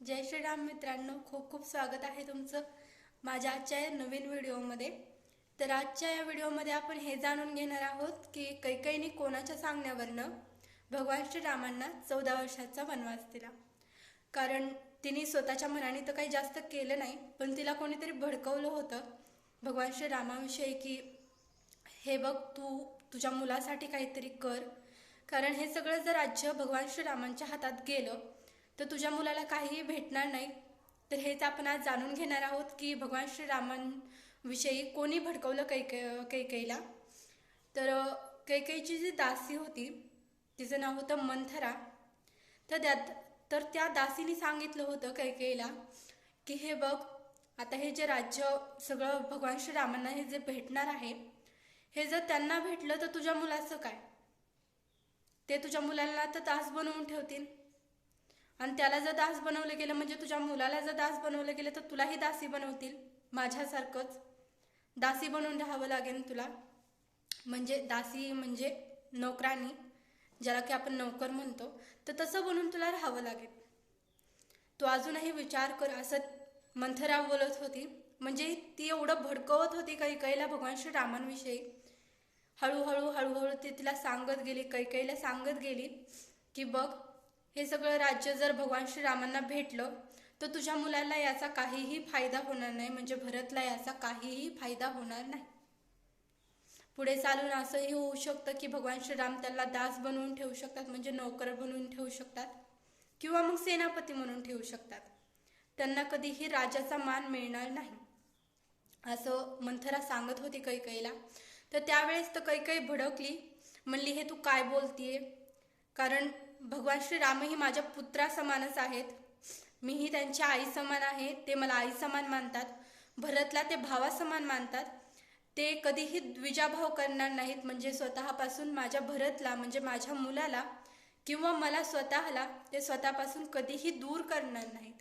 जय श्रीराम मित्रांनो खूप खूप स्वागत आहे तुमचं माझ्या आजच्या या नवीन व्हिडिओमध्ये. तर आजच्या या व्हिडिओमध्ये आपण हे जाणून घेणार आहोत की कैकईने कोणाच्या सांगण्यावरनं भगवान श्रीरामांना चौदा वर्षाचा वनवास दिला. कारण तिने स्वतःच्या मनाने तर काही जास्त केलं नाही पण तिला कोणीतरी भडकवलं होतं भगवान श्रीरामाविषयी की हे बघ तू तुझ्या मुलासाठी काहीतरी कर. कारण हे सगळं जर राज्य भगवान श्रीरामांच्या हातात गेलं तर तुझ्या मुलाला काहीही भेटणार नाही. तर हेच आपण आज जाणून घेणार आहोत की भगवान श्रीरामांविषयी कोणी भडकवलं कैके कैकेईला तर कैकेईची कैकेयीची जी दासी होती तिचं नाव होतं मंथरा. तर त्यात तर त्या दासीने सांगितलं होतं कैकेयीला की हे बघ आता हे जे राज्य सगळं भगवान श्रीरामांना हे जे भेटणार आहे हे जर त्यांना भेटलं तर तुझ्या मुलाचं काय? ते तुझ्या मुलांना तर तास बनवून ठेवतील. आणि त्याला जर दास बनवलं गेलं म्हणजे तुझ्या मुलाला जर दास बनवलं गेलं तर तुलाही दासी बनवतील. माझ्यासारखंच दासी बनवून राहावं लागेल तुला. म्हणजे दासी म्हणजे नोकरानी ज्याला की आपण नोकर म्हणतो तर तसं बनून तुला राहावं लागेल. तू अजूनही विचार कर असं मंथराव बोलत होती. म्हणजे ती एवढं भडकवत होती कैकईला भगवान श्री रामांविषयी हळूहळू हळूहळू ती तिला सांगत गेली कैकईला सांगत गेली की बघ हे सगळं राज्य जर भगवान श्रीरामांना भेटलं तर तुझ्या मुलाला याचा काहीही फायदा होणार नाही. म्हणजे भरतला याचा काहीही फायदा होणार नाही. पुढे चालून असंही होऊ शकतं की भगवान श्रीराम त्याला दास बनवून ठेवू शकतात म्हणजे नोकर बनवून ठेवू शकतात किंवा मग सेनापती म्हणून ठेवू शकतात. त्यांना कधीही राजाचा मान मिळणार नाही. असं मंथरा सांगत होती कैकईला. तर त्यावेळेस तर कैकई भडकली. म्हणली हे तू काय बोलतीये? कारण भगवान श्रीरामही माझ्या पुत्रासमानच आहेत. मीही त्यांच्या आई समान आहे ते मला आई समान मानतात. भरतला ते भावासमान मानतात. ते कधीही द्विजाभाव करणार नाहीत म्हणजे स्वतःपासून माझ्या भरतला म्हणजे माझ्या मुलाला किंवा मला स्वतःला ते स्वतःपासून कधीही दूर करणार नाहीत.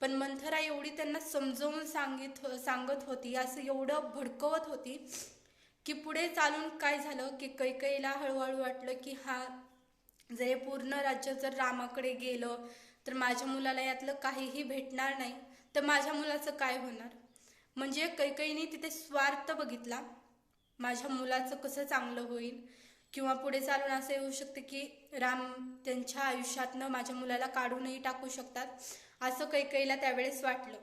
पण मंथरा एवढी त्यांना समजवून सांगित सांगत होती असं एवढं भडकवत होती की पुढे चालून काय झालं की कैकईला हळूहळू वाटलं की हा जर हे पूर्ण राज्य जर रामाकडे गेलं तर माझ्या मुलाला यातलं काहीही भेटणार नाही. तर माझ्या मुलाचं काय होणार? म्हणजे कैकईने तिथे स्वार्थ बघितला. माझ्या मुलाचं कसं चांगलं होईल? किंवा पुढे चालून असं येऊ शकतं की राम त्यांच्या आयुष्यातनं माझ्या मुलाला काढूनही टाकू शकतात? असं कैकईला त्यावेळेस वाटलं.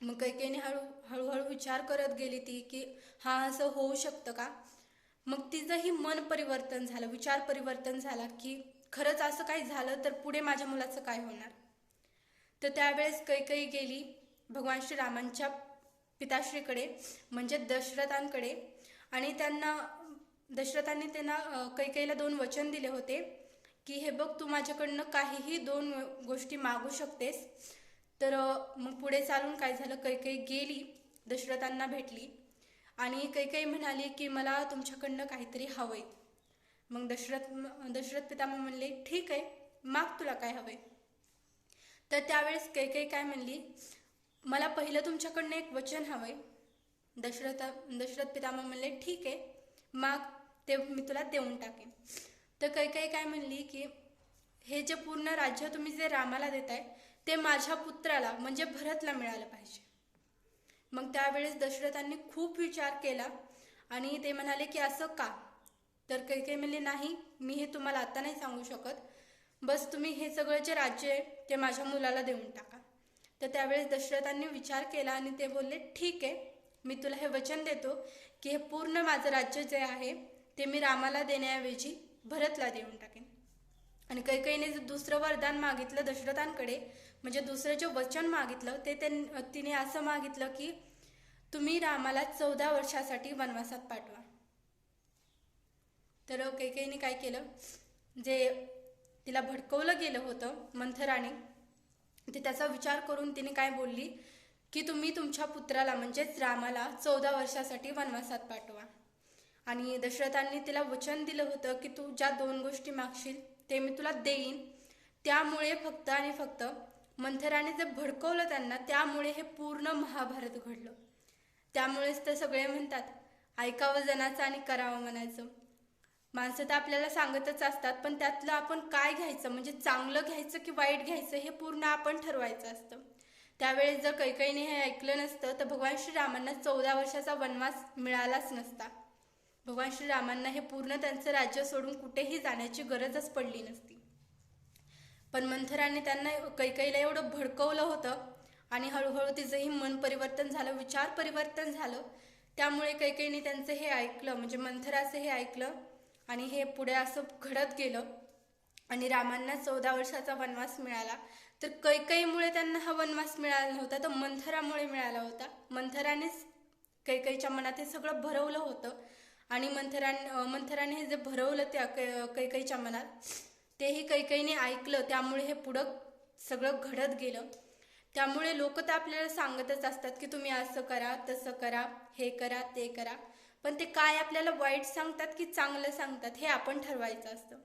मग कैकेयीने हळू हळूहळू विचार करत गेली ती की हा असं होऊ शकतं का? मग तिचंही मन परिवर्तन झालं विचार परिवर्तन झाला की खरंच असं काही झालं तर पुढे माझ्या मुलाचं काय होणार? तर त्यावेळेस कैकई गेली भगवान श्रीरामांच्या पिताश्रीकडे म्हणजे दशरथांकडे. आणि त्यांना दशरथांनी त्यांना कैकईला दोन वचन दिले होते की हे बघ तू माझ्याकडनं काहीही दोन गोष्टी मागू शकतेस. तर मग पुढे चालून काय झालं? कैकई गेली दशरथांना भेटली. आणि कैकेयी म्हणाली की मला तुमच्याकडनं काहीतरी हवंय. मग दशरथ दशरथ पितामह म्हणले ठीक आहे माग तुला काय हवंय? तर त्यावेळेस कैकेयी काय म्हणली मला पहिलं तुमच्याकडनं एक वचन हवंय. दशरथ दशरथ पितामह म्हणले ठीक आहे माग ते मी तुला देऊन टाकेन. तर कैकेयी काय म्हणली की हे जे पूर्ण राज्य तुम्ही जे रामाला देताय ते माझ्या पुत्राला म्हणजे भरतला मिळालं पाहिजे. मग त्यावेळेस दशरथांनी खूप विचार केला आणि ते म्हणाले की असं का? तर कैकेयी म्हणले नाही मी हे तुम्हाला आता नाही सांगू शकत. बस तुम्ही हे सगळं जे राज्य आहे ते माझ्या मुलाला देऊन टाका. तर त्यावेळेस दशरथांनी विचार केला आणि ते बोलले ठीक आहे मी तुला हे वचन देतो की हे पूर्ण माझं राज्य जे आहे ते मी रामाला देण्याऐवजी भरतला देऊन टाकेन. आणि कैकेयीने जर दुसरं वरदान मागितलं दशरथांकडे म्हणजे दुसरं जे वचन मागितलं ते त्यां तिने असं मागितलं की तुम्ही रामाला चौदा वर्षासाठी वनवासात पाठवा. तर कैकेयीने काय केलं? जे तिला भडकवलं गेलं होतं मंथराने ते त्याचा विचार करून तिने काय बोलली? की तुम्ही तुमच्या पुत्राला म्हणजेच रामाला चौदा वर्षासाठी वनवासात पाठवा. आणि दशरथांनी तिला वचन दिलं होतं की तू ज्या दोन गोष्टी मागशील ते मी तुला देईन. त्यामुळे फक्त आणि फक्त मंथराने जे भडकवलं त्यांना त्यामुळे हे पूर्ण महाभारत घडलं. त्यामुळेच तर सगळे म्हणतात ऐकावं जनाचं आणि करावं म्हणायचं. माणसं तर आपल्याला सांगतच असतात पण त्यातलं आपण काय घ्यायचं? म्हणजे चांगलं घ्यायचं की वाईट घ्यायचं? हे पूर्ण आपण ठरवायचं असतं. त्यावेळेस जर कैकईने हे ऐकलं नसतं तर भगवान श्रीरामांना चौदा वर्षाचा वनवास मिळालाच नसता. भगवान श्रीरामांना हे पूर्ण त्यांचं राज्य सोडून कुठेही जाण्याची गरजच पडली नसती. पण मंथराने त्यांना कैकईला एवढं भडकवलं होतं आणि हळूहळू तिचंही मन परिवर्तन झालं विचार परिवर्तन झालं. त्यामुळे कैकईने त्यांचं हे ऐकलं म्हणजे मंथराचं हे ऐकलं आणि हे पुढे असं घडत गेलं आणि रामांना चौदा वर्षाचा वनवास मिळाला. तर कैकईमुळे त्यांना हा वनवास मिळाला नव्हता तर मंथरामुळे मिळाला होता. मंथरानेच कैकईच्या मनात हे सगळं भरवलं होतं आणि मंथरान मंथराने हे जे भरवलं त्या कैकईच्या मनात तेही कैकईने ऐकलं त्यामुळे हे पुढं सगळं घडत गेलं. त्यामुळे लोक तर आपल्याला सांगतच असतात की तुम्ही असं करा तसं करा हे करा ते करा. पण ते काय आपल्याला वाईट सांगतात की चांगलं सांगतात हे आपण ठरवायचं असतं.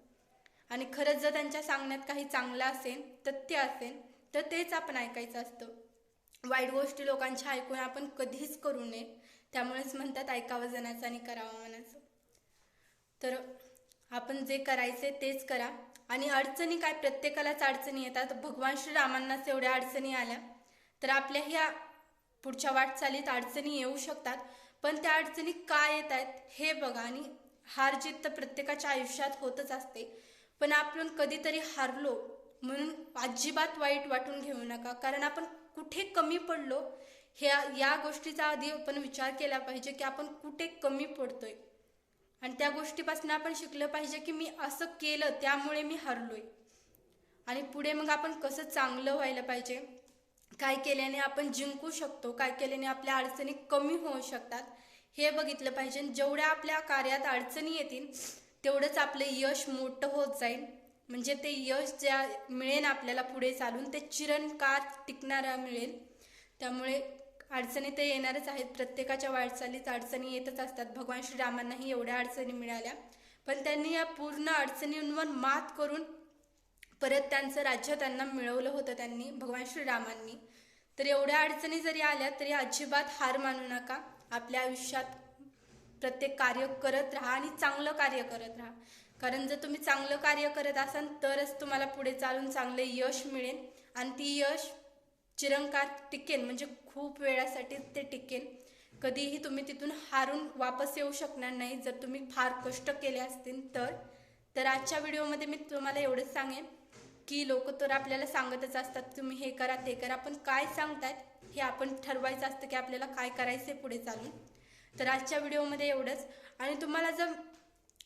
आणि खरंच जर त्यांच्या सांगण्यात काही चांगलं असेल तथ्य असेल तर तेच आपण ऐकायचं असतं. वाईट गोष्टी लोकांच्या ऐकून आपण कधीच करू नये. त्यामुळेच म्हणतात ऐकावं जनाचं आणि करावं मनाचं. तर आपण जे करायचे तेच करा. आणि अडचणी काय? प्रत्येकालाच अडचणी येतात. भगवान श्रीरामांनाच एवढ्या अडचणी आल्या. तर आपल्या ह्या पुढच्या वाटचालीत अडचणी येऊ शकतात. पण त्या अडचणी काय येत आहेत हे बघा. आणि हार जीत तर प्रत्येकाच्या आयुष्यात होतच असते. पण आपण कधीतरी हारलो म्हणून अजिबात वाईट वाटून घेऊ नका. कारण आपण कुठे कमी पडलो ह्या या गोष्टीचा आधी आपण विचार केला पाहिजे की आपण कुठे कमी पडतोय. आणि त्या गोष्टीपासून आपण शिकलं पाहिजे की मी असं केलं त्यामुळे मी हरलोय. आणि पुढे मग आपण कसं चांगलं व्हायला पाहिजे? काय केल्याने आपण जिंकू शकतो? काय केल्याने आपल्या अडचणी कमी होऊ शकतात? हे बघितलं पाहिजे. जेवढ्या आपल्या कार्यात अडचणी येतील तेवढंच आपलं यश मोठं होत जाईल. म्हणजे ते यश ज्या मिळेल आपल्याला पुढे चालून ते चिरंकार टिकणारा मिळेल. त्यामुळे अडचणी ते येणारच आहेत. प्रत्येकाच्या वाटचालीत अडचणी येतच असतात. भगवान श्रीरामांनाही एवढ्या अडचणी मिळाल्या. पण त्यांनी या पूर्ण अडचणींवर मात करून परत त्यांचं राज्य त्यांना मिळवलं होतं त्यांनी भगवान श्रीरामांनी. तर एवढ्या अडचणी जरी आल्या तरी अजिबात हार मानू नका. आपल्या आयुष्यात प्रत्येक कार्य करत राहा आणि चांगलं कार्य करत राहा. कारण जर तुम्ही चांगलं कार्य करत असाल तरच तुम्हाला पुढे चालून चांगले यश मिळेल. आणि ती यश चिरंकार टिकेन म्हणजे खूप वेळासाठी ते टिकेन. कधीही तुम्ही तिथून हारून वापस येऊ शकणार नाही. जर तुम्ही फार कष्ट केले असतील तर. तर आजच्या व्हिडिओमध्ये मी तुम्हाला एवढंच सांगेन की लोक तर आपल्याला सांगतच असतात तुम्ही हे करा ते करा. पण काय सांगतायत हे आपण ठरवायचं असतं की आपल्याला काय करायचं पुढे चालून. तर आजच्या व्हिडिओमध्ये एवढंच. आणि तुम्हाला जर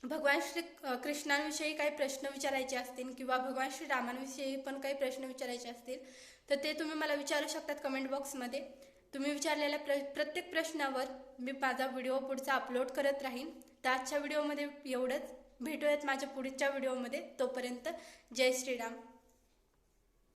भगवान श्री कृष्णांविषयी काही प्रश्न विचारायचे असतील किंवा भगवान श्री रामांविषयी पण काही प्रश्न विचारायचे असतील तर ते तुम्ही मला विचारू शकतात कमेंट बॉक्समध्ये तुम्ही विचारलेल्या प्र प्रत्येक प्रश्नावर मी माझा व्हिडिओ पुढचा अपलोड करत राहीन. तर आजच्या व्हिडिओमध्ये एवढंच. भेटूयात माझ्या पुढच्या व्हिडिओमध्ये तोपर्यंत जय श्रीराम.